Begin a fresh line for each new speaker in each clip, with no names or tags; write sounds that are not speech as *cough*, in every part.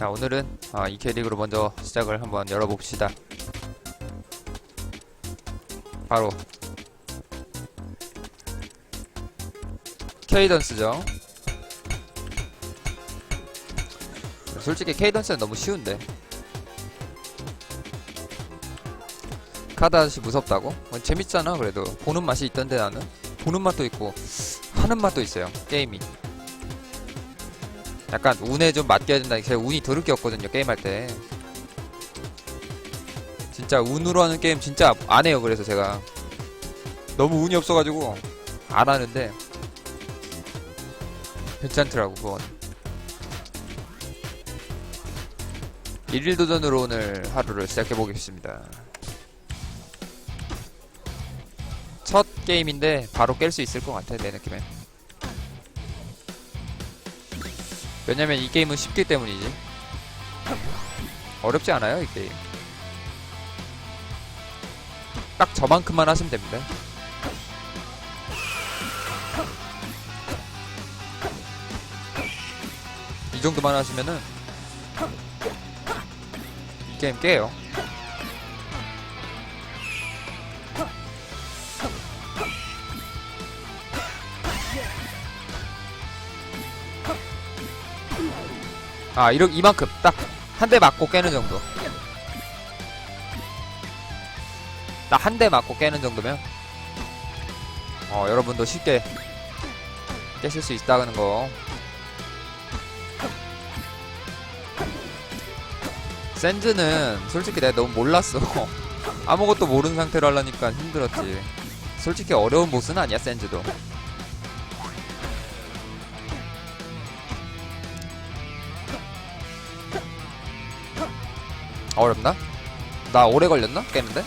자 오늘은 아, 이 캐릭으로 먼저 시작을 한번 열어봅시다. 바로. 케이던스죠. 솔직히 케이던스는 너무 쉬운데. 아저씨 무섭다고? 어, 재밌잖아 그래도. 보는 맛이 있던데 나는. 보는 맛도 있고 하는 맛도 있어요 게임이 약간 운에 좀 맡겨야 된다. 제가 운이 더럽게 없거든요 게임할 때. 진짜 운으로 하는 게임 진짜 안 해요 그래서 제가. 너무 운이 없어가지고 안 하는데. 괜찮더라고 그건. 일일 도전으로 오늘 하루를 시작해 보겠습니다. 첫 게임인데 바로 깰 수 있을 것 같아 내 느낌엔 왜냐면 이 게임은 쉽기 때문이지. 어렵지 않아요 이 게임. 딱 저만큼만 하시면 됩니다. 이 정도만 하시면은 이 게임 깨요 아 이렇게 이만큼. 딱 한 대 맞고 깨는 정도. 딱 한 대 맞고 깨는 정도면 어 여러분도 쉽게 깨실 수 있다는 거. 샌즈는 솔직히 내가 너무 몰랐어. *laughs* 아무것도 모르는 상태로 하려니까 힘들었지. 솔직히 어려운 보스는 아니야 샌즈도 어렵나? 나 오래 걸렸나? 깨는데?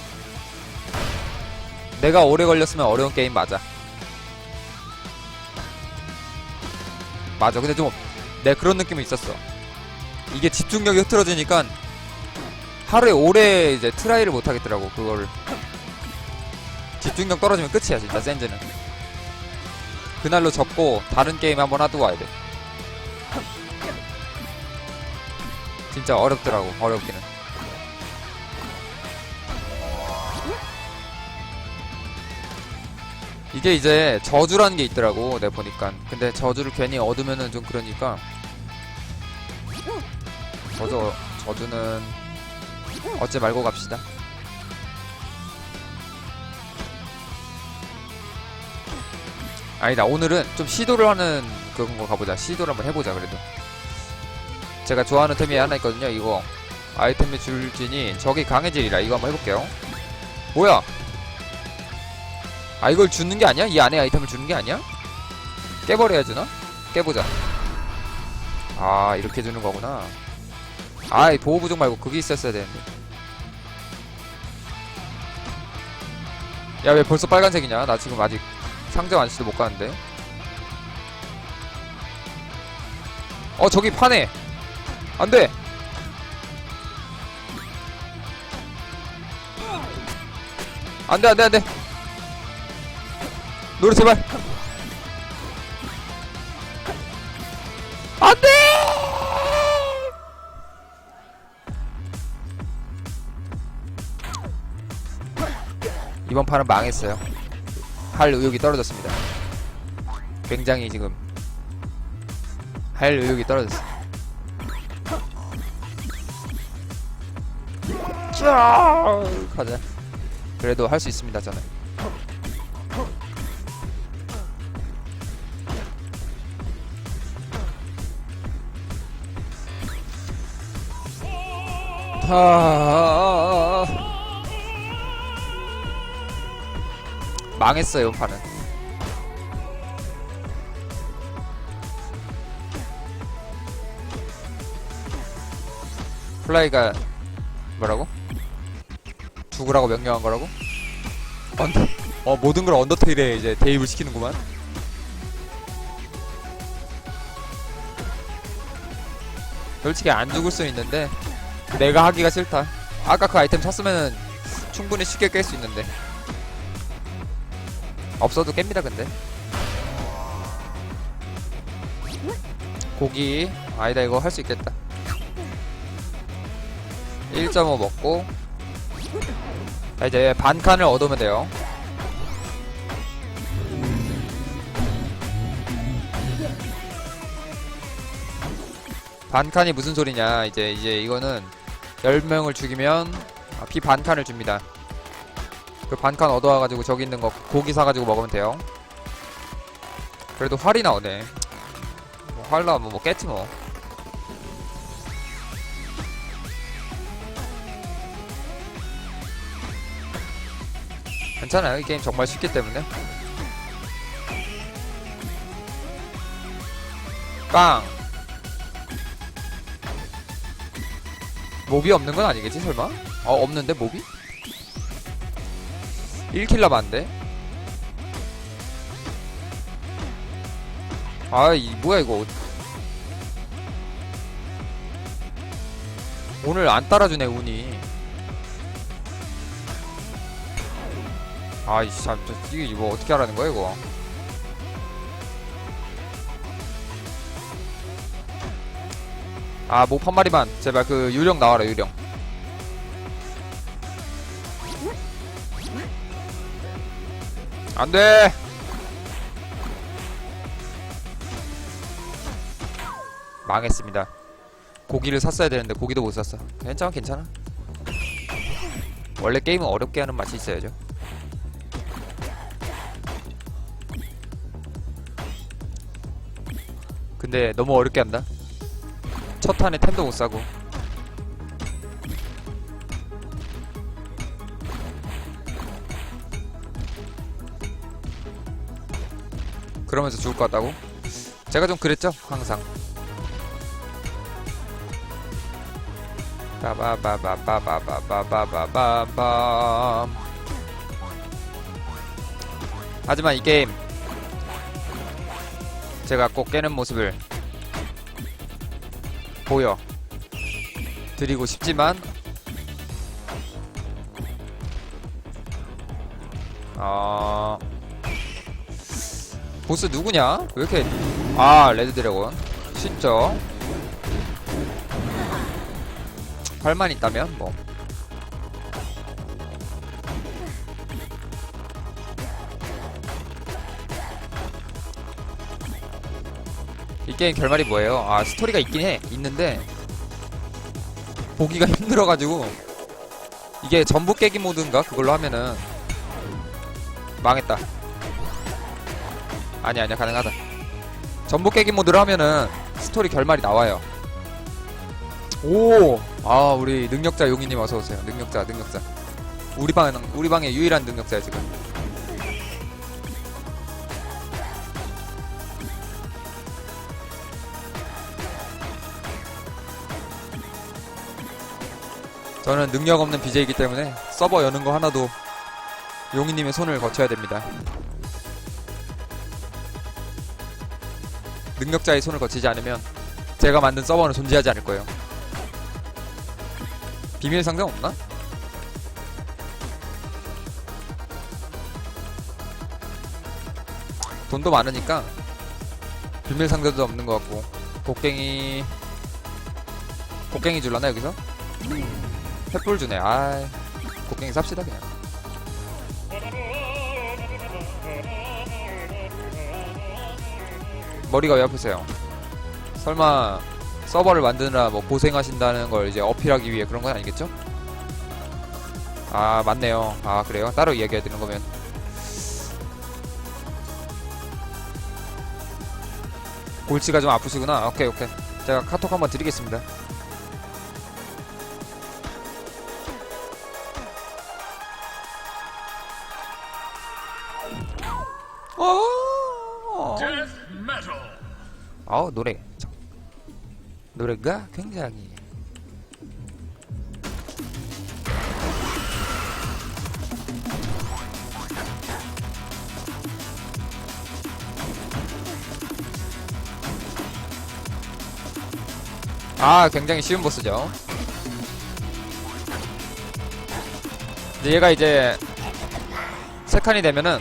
내가 오래 걸렸으면 어려운 게임 맞아. 맞아. 근데 좀, 내 그런 느낌이 있었어. 이게 집중력이 흐트러지니까 하루에 오래 이제 트라이를 못 하겠더라고, 그거를. 집중력 떨어지면 끝이야, 진짜, 센즈는. 그날로 접고 다른 게임 한번 하고 와야 돼. 진짜 어렵더라고, 어렵기는. 이게 이제 저주라는 게 있더라고 내가 보니까. 근데 저주를 괜히 얻으면은 좀 그러니까. 저주 저주는 얻지 말고 갑시다. 아니다 오늘은 좀 시도를 하는 그런 거 가보자. 시도를 한번 해보자 그래도. 제가 좋아하는 템이 하나 있거든요 이거. 아이템의 줄진이 적이 강해질이라 이거 한번 해볼게요. 뭐야 아 이걸 주는 게 아니야? 이 안에 아이템을 주는 게 아니야? 깨버려야 주나? 깨보자. 아 이렇게 주는 거구나. 아이 보호 부족 말고 그게 있었어야 되는데. 야 왜 벌써 빨간색이냐? 나 지금 아직 상점 안시도 못 가는데. 어 저기 파네 안돼! 안돼 안돼 안돼 노래 제발. 안돼! 이번 판은 망했어요. 할 의욕이 떨어졌습니다. 굉장히 지금 할 의욕이 떨어졌어 자 가자. 그래도 할 수 있습니다 저는 하... 망했어요 판은 플라이가 뭐라고? 죽으라고 명령한 거라고? 언더, 어 모든 걸 언더테일에 이제 대입을 시키는구만 솔직히 안 죽을 수 있는데 내가 하기가 싫다. 아까 그 아이템 샀으면은 충분히 쉽게 깰 수 있는데. 없어도 깹니다, 근데. 고기. 아니다, 이거 할 수 있겠다. 1.5 먹고 자 이제 반 칸을 얻으면 돼요 반 칸이 무슨 소리냐 이제 이제 이거는 10명을 죽이면 아, 피 반 칸을 줍니다 그 반칸 얻어와가지고 저기 있는 거 고기 사가지고 먹으면 돼요 그래도 활이 나오네 뭐, 활 나오면 뭐 깼지 뭐 괜찮아요. 이 게임 정말 쉽기 때문에. 빵! 몹이 없는 건 아니겠지, 설마? 어, 없는데, 몹이? 1킬 남았는데? 아, 이, 뭐야, 이거. 오늘 안 따라주네, 운이. 아이씨 참, 저, 이게 이거 어떻게 하라는 거야 이거 아 목 한 마리만. 제발 그 유령 나와라 유령. 안 돼! 망했습니다. 고기를 샀어야 되는데 고기도 못 샀어. 괜찮아 괜찮아. 원래 게임은 어렵게 하는 맛이 있어야죠. 근데 너무 어렵게 한다. 첫 탄에 템도 못 사고. 그러면서 죽을 것 같다고? 제가 좀 그랬죠? 항상. 빠바바바바바바바바밤 하지만 이 게임 제가 꼭 깨는 모습을 보여. 드리고 싶지만. 어... 보스 누구냐? 왜 이렇게 아 레드 드래곤. 쉽죠? 활만 있다면 뭐 이 게임 결말이 뭐예요? 아 스토리가 있긴 해. 있는데 보기가 *laughs* 힘들어가지고 이게 전부 깨기 모드인가? 그걸로 하면은 망했다. 아니 아니야 가능하다. 전부 깨기 모드로 하면은 스토리 결말이 나와요. 오 아 우리 능력자 용이님 어서오세요. 능력자 능력자. 우리 방 우리 방의 유일한 능력자야 지금 저는 능력 없는 BJ이기 때문에 서버 여는 거 하나도 용이님의 손을 거쳐야 됩니다. 능력자의 손을 거치지 않으면 제가 만든 서버는 존재하지 않을 거예요. 비밀 상점 없나? 돈도 많으니까 비밀 상자도 없는 것 같고 곡괭이 곡괭이 줄라나 여기서? 횃불 주네. 아, 곡괭이 삽시다 그냥. 머리가 왜 아프세요? 설마 서버를 만드느라 뭐 고생하신다는 걸 이제 어필하기 위해 그런 건 아니겠죠? 아 맞네요. 아 그래요? 따로 이야기해야 되는 거면 골치가 좀 아프시구나. 오케이 오케이. 제가 카톡 한번 드리겠습니다. 어. 어 노래. 저- 노래가 굉장히. 아 굉장히 쉬운 보스죠. 얘가 이제 세 칸이 되면은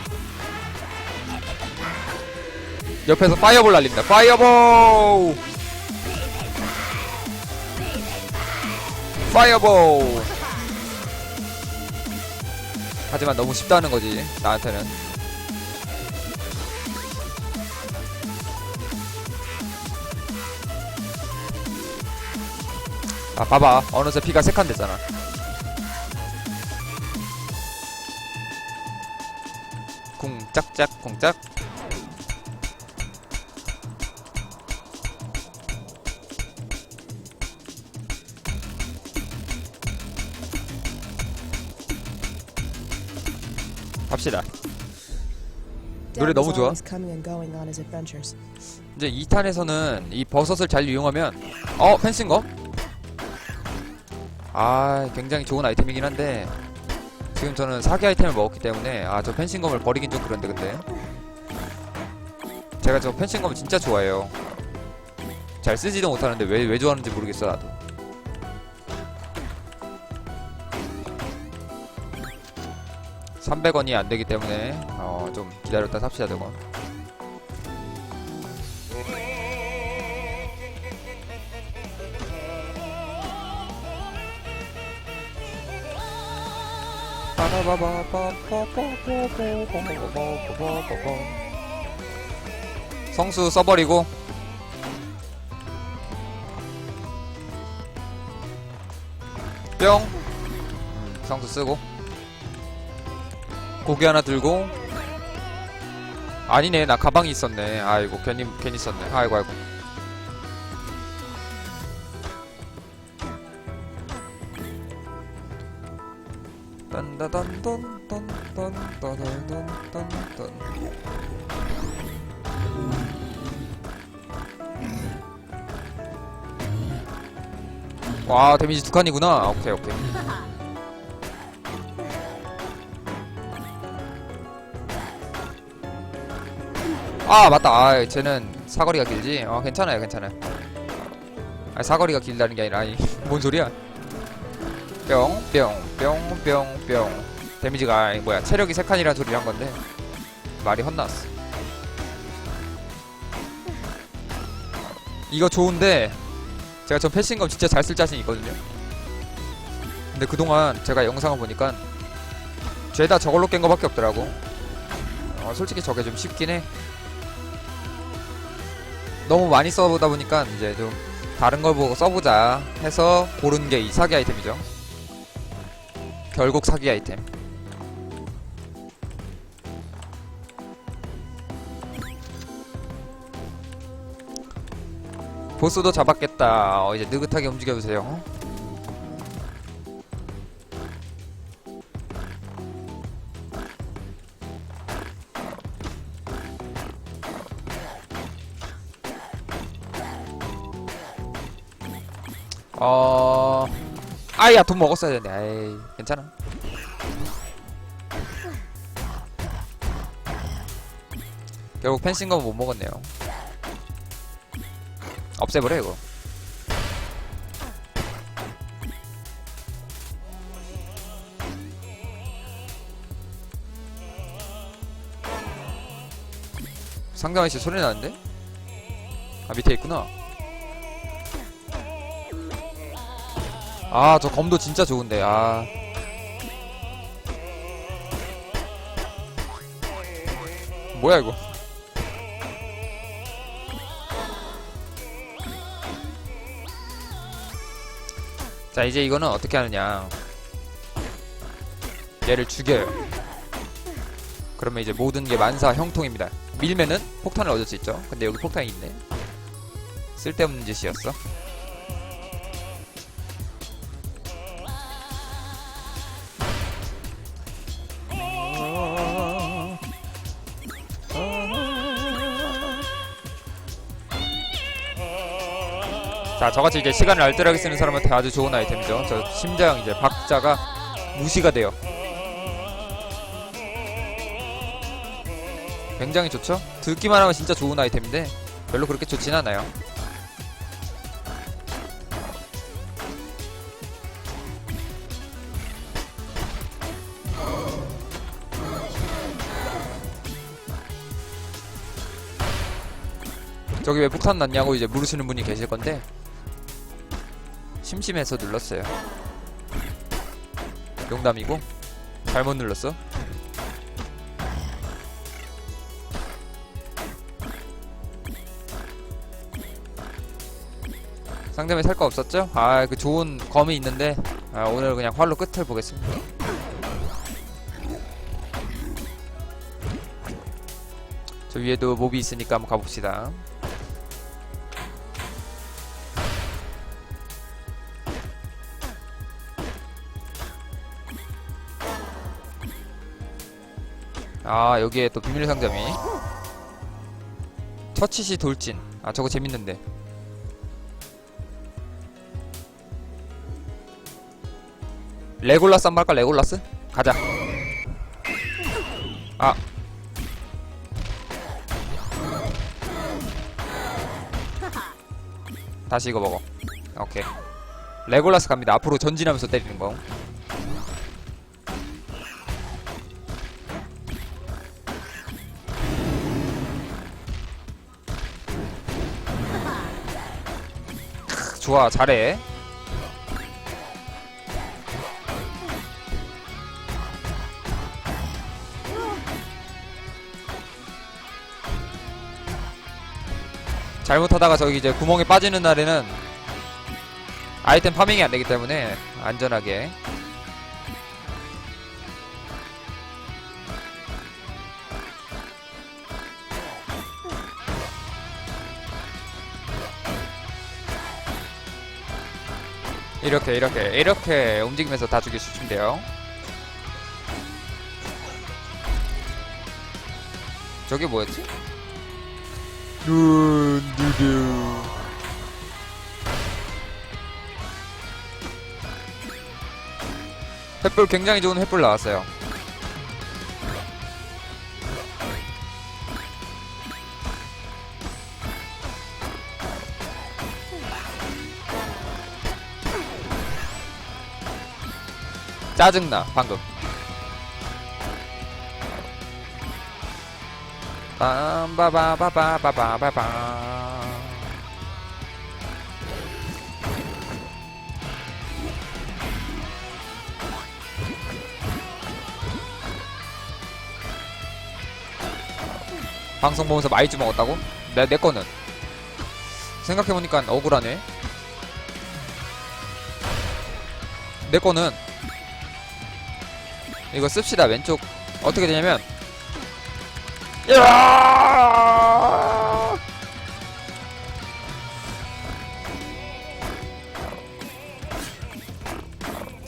옆에서 파이어볼 날립니다. 파이어볼! 파이어볼! 하지만 너무 쉽다는 거지 나한테는. 아 봐봐. 어느새 피가 세칸 됐잖아. 쿵짝짝 쿵짝 갑시다. 노래 너무 좋아. 이제 2탄에서는 이 버섯을 잘 이용하면 어 펜싱거? 아 굉장히 좋은 아이템이긴 한데 지금 저는 사기 아이템을 먹었기 때문에 아 저 펜싱검을 버리긴 좀 그런데 근데. 제가 저 펜싱검을 진짜 좋아해요. 잘 쓰지도 못하는데 왜, 왜 좋아하는지 모르겠어 나도 (300원이) 안 되기 때문에 어 좀 기다렸다 삽시다 저거. 성수 써버리고. 뿅. 음, 성수 쓰고 고기 하나 들고 아니네 나 가방이 있었네 아이고 괜히 괜히 썼네 아이고 아이고 딴다단돈돈돈돈돈돈돈 와 데미지 두 칸이구나 아, 오케이 오케이 아 맞다. 아 쟤는 사거리가 길지? 어 괜찮아요 괜찮아요. 아 사거리가 길다는 게 아니라 아니 *laughs* 뭔 소리야? 뿅뿅뿅뿅뿅. 데미지가 아니 뭐야 체력이 세 칸이라는 소리를 한 건데. 말이 헛났어. 이거 좋은데 제가 전 패싱검 진짜 잘 쓸 자신 있거든요? 근데 그동안 제가 영상을 보니까 죄다 저걸로 깬 거밖에 없더라고. 어, 솔직히 저게 좀 쉽긴 해 너무 많이 써보다 보니까 이제 좀 다른 걸 보고 써보자 해서 고른 게 이 사기 아이템이죠. 결국 사기 아이템. 보스도 잡았겠다. 어, 이제 느긋하게 움직여주세요 어... 아야 돈 먹었어야 되네 에이 괜찮아. 결국 펜싱건 못 먹었네요. 없애버려 이거. 상당히 씨 소리 나는데? 아 밑에 있구나 아 저 검도 진짜 좋은데 아. 뭐야 이거? 자 이제 이거는 어떻게 하느냐. 얘를 죽여요. 그러면 이제 모든 게 만사 형통입니다. 밀면은 폭탄을 얻을 수 있죠. 근데 여기 폭탄이 있네. 쓸데없는 짓이었어 자, 저같이 이제 시간을 알뜰하게 쓰는 사람한테 아주 좋은 아이템이죠. 저 심장 이제 박자가 무시가 돼요. 굉장히 좋죠? 듣기만 하면 진짜 좋은 아이템인데 별로 그렇게 좋진 않아요. 저기 왜 폭탄 났냐고 이제 물으시는 분이 계실 건데 심심해서 눌렀어요. 농담이고 잘못 눌렀어. 상점에 살거 없었죠? 아, 그 좋은 검이 있는데 아, 오늘 그냥 활로 끝을 보겠습니다. 저 위에도 몹이 있으니까 한번 가봅시다. 아 여기에 또 비밀 상점이. 처치시 돌진. 아 저거 재밌는데. 레골라스 한번 할까 레골라스? 가자. 아. 다시 이거 먹어. 오케이. 레골라스 갑니다. 앞으로 전진하면서 때리는 거 좋아 잘해. 잘못하다가 저기 이제 구멍에 빠지는 날에는 아이템 파밍이 안 되기 때문에 안전하게 이렇게 이렇게 이렇게 움직이면서 다 죽여주시면 돼요. 저게 뭐였지? 눈두두. 횃불 굉장히 좋은 횃불 나왔어요 짜증나 방금. 빰바바바바바바바 방송 보면서 마이쮸 먹었다고? 내, 내 거는. 생각해보니까 억울하네. 내 거는 이거 씁시다 왼쪽 어떻게 되냐면 야!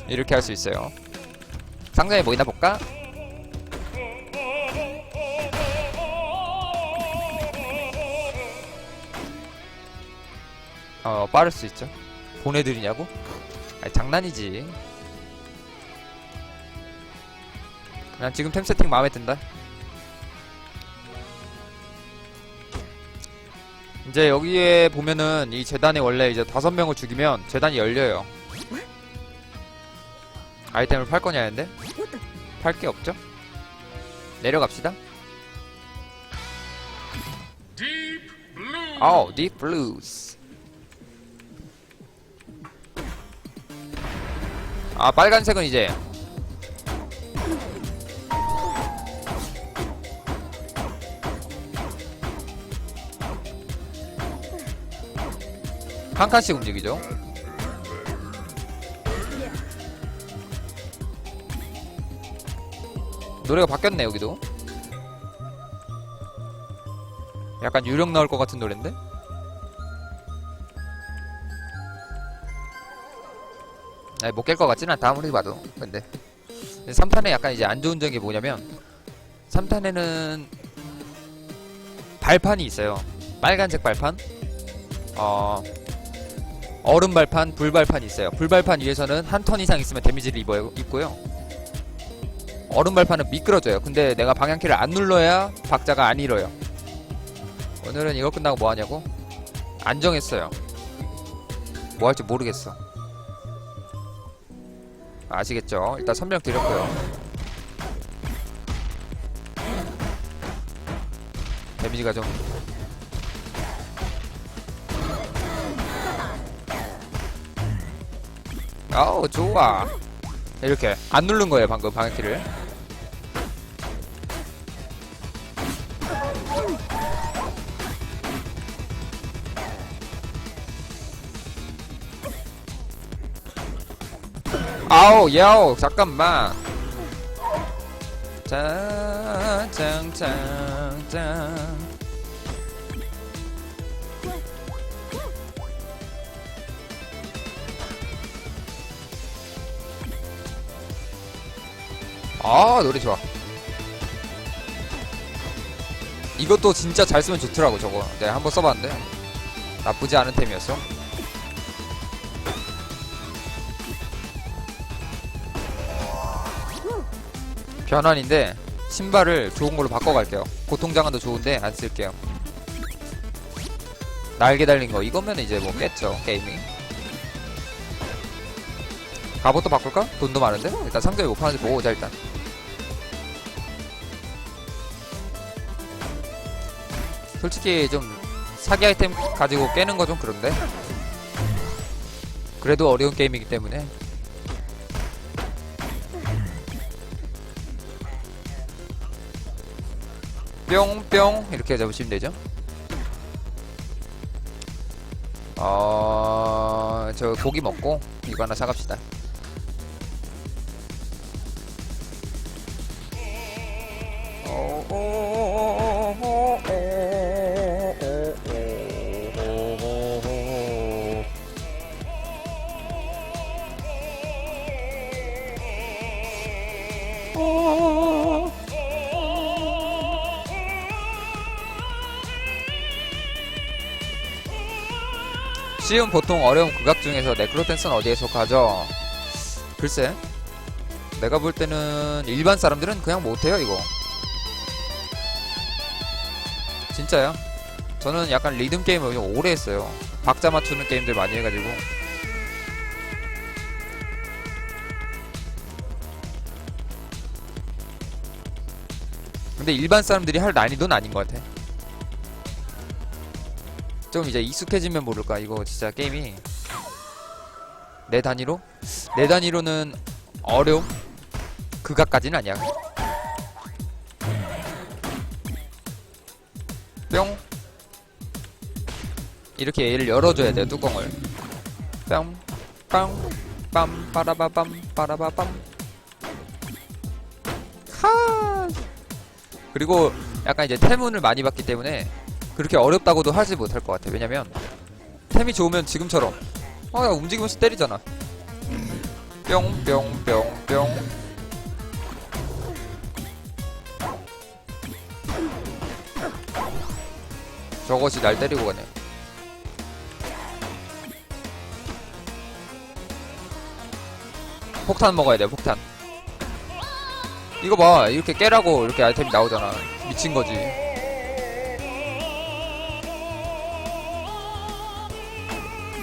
이렇게 할 수 있어요. 상자에 뭐 있나 볼까? 어, 빠를 수 있죠. 보내드리냐고? 아니, 장난이지. 난 지금 템 세팅 마음에 든다. 이제 여기에 보면은 이 재단에 원래 이제 다섯 명을 죽이면 재단이 열려요. 아이템을 팔 거냐 했는데 팔 게 없죠? 내려갑시다. 아우, 딥 블루스. 아, 빨간색은 이제 한 칸씩 움직이죠. 노래가 바뀌었네 여기도. 약간 유령 나올 것 같은 노래인데? 아니 못깰 것 같지는 않다 아무리 봐도 근데 3탄에 약간 이제 안 좋은 점이 뭐냐면 3탄에는 발판이 있어요 빨간색 발판 어 얼음 발판, 불 발판이 있어요. 불 발판 위에서는 한 턴 이상 있으면 데미지를 입어요, 입고요. 얼음 발판은 미끄러져요. 근데 내가 방향키를 안 눌러야 박자가 안 잃어요. 오늘은 이거 끝나고 뭐 하냐고? 안 정했어요. 뭐 할지 모르겠어. 아시겠죠? 일단 설명 드렸고요. 데미지가 좀 아우 좋아. 이렇게 안 누른 거예요 방금 방향키를. 아우 야우 잠깐만. 짠짠짠짠 아 노래 좋아. 이것도 진짜 잘 쓰면 좋더라고 저거. 내가 한번 써봤는데. 나쁘지 않은 템이었어. 변환인데 신발을 좋은 걸로 바꿔갈게요. 고통장한도 좋은데 안 쓸게요. 날개 달린 거. 이거면 이제 뭐 깼죠 게이밍 갑옷도 바꿀까? 돈도 많은데? 일단 상점에 못 파는지 보고 오자 일단. 솔직히 좀 사기 아이템 가지고 깨는 거 좀 그런데? 그래도 어려운 게임이기 때문에. 뿅뿅. 이렇게 잡으시면 되죠. 어... 저 고기 먹고 이거 하나 사갑시다 쉬운 보통 어려운 극악 중에서 네크로댄스는 어디에 속하죠? 글쎄 내가 볼 때는 일반 사람들은 그냥 못해요 이거. 진짜요? 저는 약간 리듬 게임을 좀 오래 했어요. 박자 맞추는 게임들 많이 해가지고. 근데 일반 사람들이 할 난이도는 아닌 것 같아 좀 이제 익숙해지면 모를까 이거 진짜 게임이. 내 단위로? 내 단위로는 어려움? 그각까지는 아니야. 뿅. 이렇게 얘를 열어줘야 돼요 뚜껑을. 뿅. 빵, 빰, 빠라바밤, 빠라바밤 하! 그리고 약간 이제 태문을 많이 봤기 때문에 그렇게 어렵다고도 하지 못할 것 같아. 왜냐면 템이 좋으면 지금처럼 어, 야, 움직이면서 때리잖아. 뿅뿅뿅뿅. 저것이 날 때리고 가네. 폭탄 먹어야 돼, 폭탄. 이거 봐, 이렇게 깨라고 이렇게 아이템이 나오잖아. 미친 거지.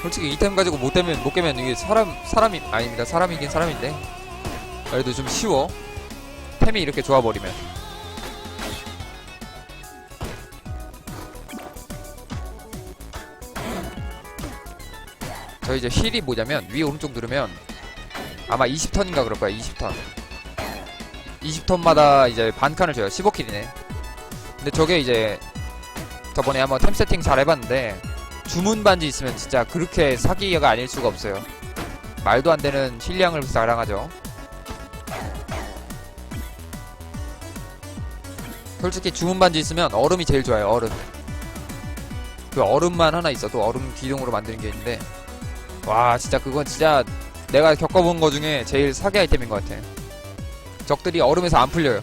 솔직히 이템 가지고 못 깨면 못 깨면 이게 사람 사람이 아닙니다. 사람이긴 사람인데 그래도 좀 쉬워. 템이 이렇게 좋아 버리면. 저 이제 힐이 뭐냐면 위에 오른쪽 누르면 아마 20턴인가 그럴 거야. 20턴. 20턴마다 이제 반 칸을 줘요. 15킬이네. 근데 저게 이제 저번에 한번 템 세팅 잘 해봤는데 주문 반지 있으면 진짜 그렇게 사기가 아닐 수가 없어요. 말도 안 되는 힐량을 자랑하죠. 솔직히 주문 반지 있으면 얼음이 제일 좋아요. 얼음. 그 얼음만 하나 있어도 얼음 기둥으로 만드는 게 있는데 와 진짜 그건 진짜 내가 겪어본 거 중에 제일 사기 아이템인 것 같아. 적들이 얼음에서 안 풀려요.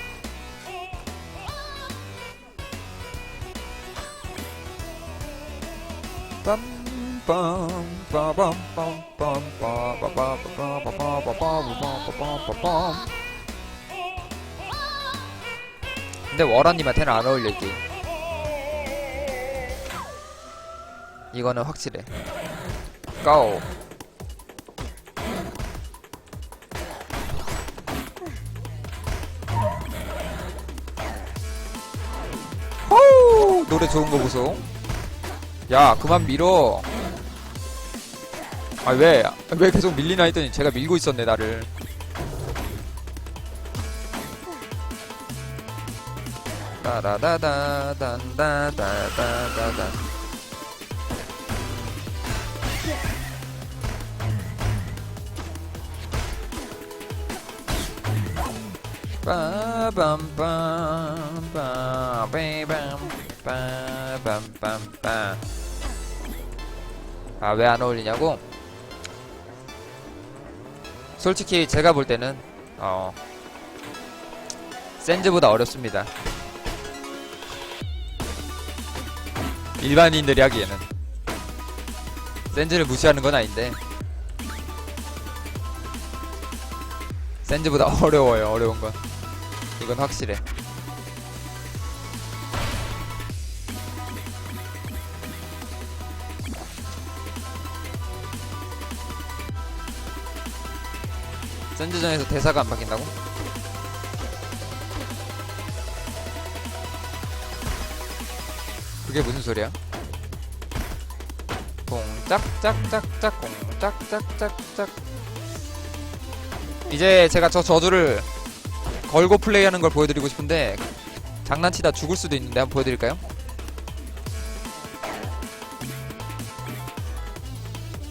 근데 워라님한테는 안 어울릴 게. 이거는 확실해. 고 호우! 노래 좋은 거 보소 야 그만 밀어. 아 왜? 왜 계속 밀리나 했더니 제가 밀고 있었네 나를. 따라다다 단다다다다다 빠밤빰 빠밤빰빰 아 왜 안 어울리냐고? 솔직히 제가 볼 때는 어 센즈보다 어렵습니다. 일반인들이 하기에는 센즈를 무시하는 건 아닌데 센즈보다 *laughs* 어려워요 어려운 건 이건 확실해 센즈전에서 대사가 안 바뀐다고? 그게 무슨 소리야? 공짝짝짝짝 공짝짝짝짝 이제 제가 저 저주를 걸고 플레이하는 걸 보여드리고 싶은데 장난치다 죽을 수도 있는데 한번 보여드릴까요?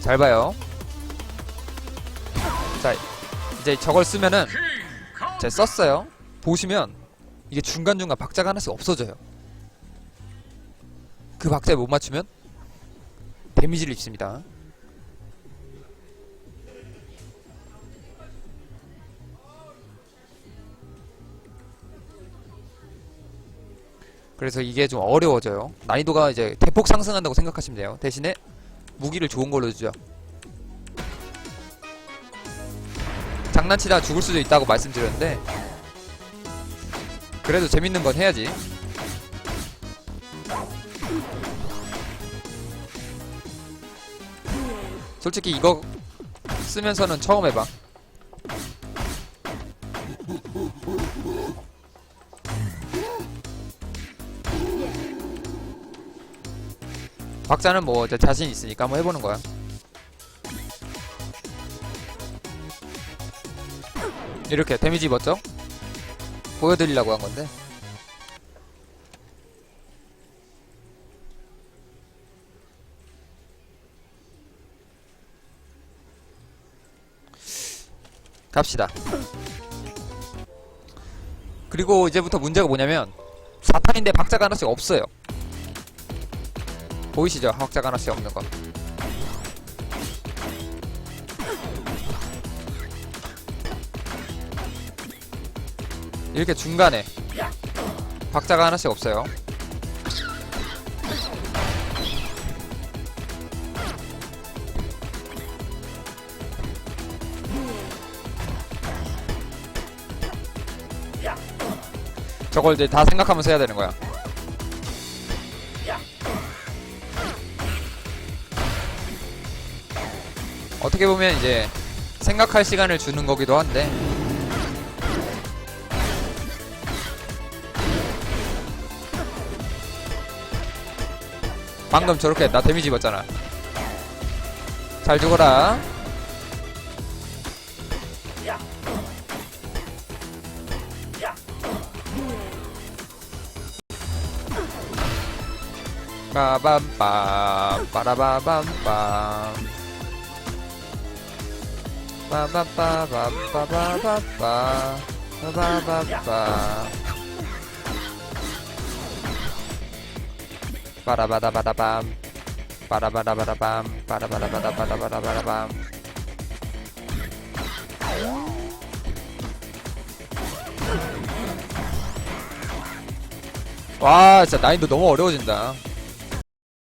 잘 봐요 자 이제 저걸 쓰면은 제가 썼어요 보시면 이게 중간중간 박자가 하나씩 없어져요 그 박자에 못 맞추면 데미지를 입습니다. 그래서 이게 좀 어려워져요. 난이도가 이제 대폭 상승한다고 생각하시면 돼요. 대신에 무기를 좋은 걸로 주죠. 장난치다 죽을 수도 있다고 말씀드렸는데 그래도 재밌는 건 해야지. 솔직히 이거 쓰면서는 처음 해봐. 박자는 뭐 자신 있으니까 한번 해보는 거야. 이렇게 데미지 입었죠? 보여드리려고 한 건데. 갑시다. 그리고 이제부터 문제가 뭐냐면 4탄인데 박자가 하나씩 없어요. 보이시죠? 박자가 하나씩 없는 거. 이렇게 중간에 박자가 하나씩 없어요. 저걸 이제 다 생각하면서 해야 되는 거야. 어떻게 보면 이제 생각할 시간을 주는 거기도 한데 방금 저렇게 나 데미지 입었잖아. 잘 죽어라. 빠밤빰 빠라바밤빰 빠바빠바빠바바빠 빠바바 빠 빠라바다바다밤 빠라바다바다밤 빠라바다바다바다바다바다밤 와 진짜 난이도 너무 어려워진다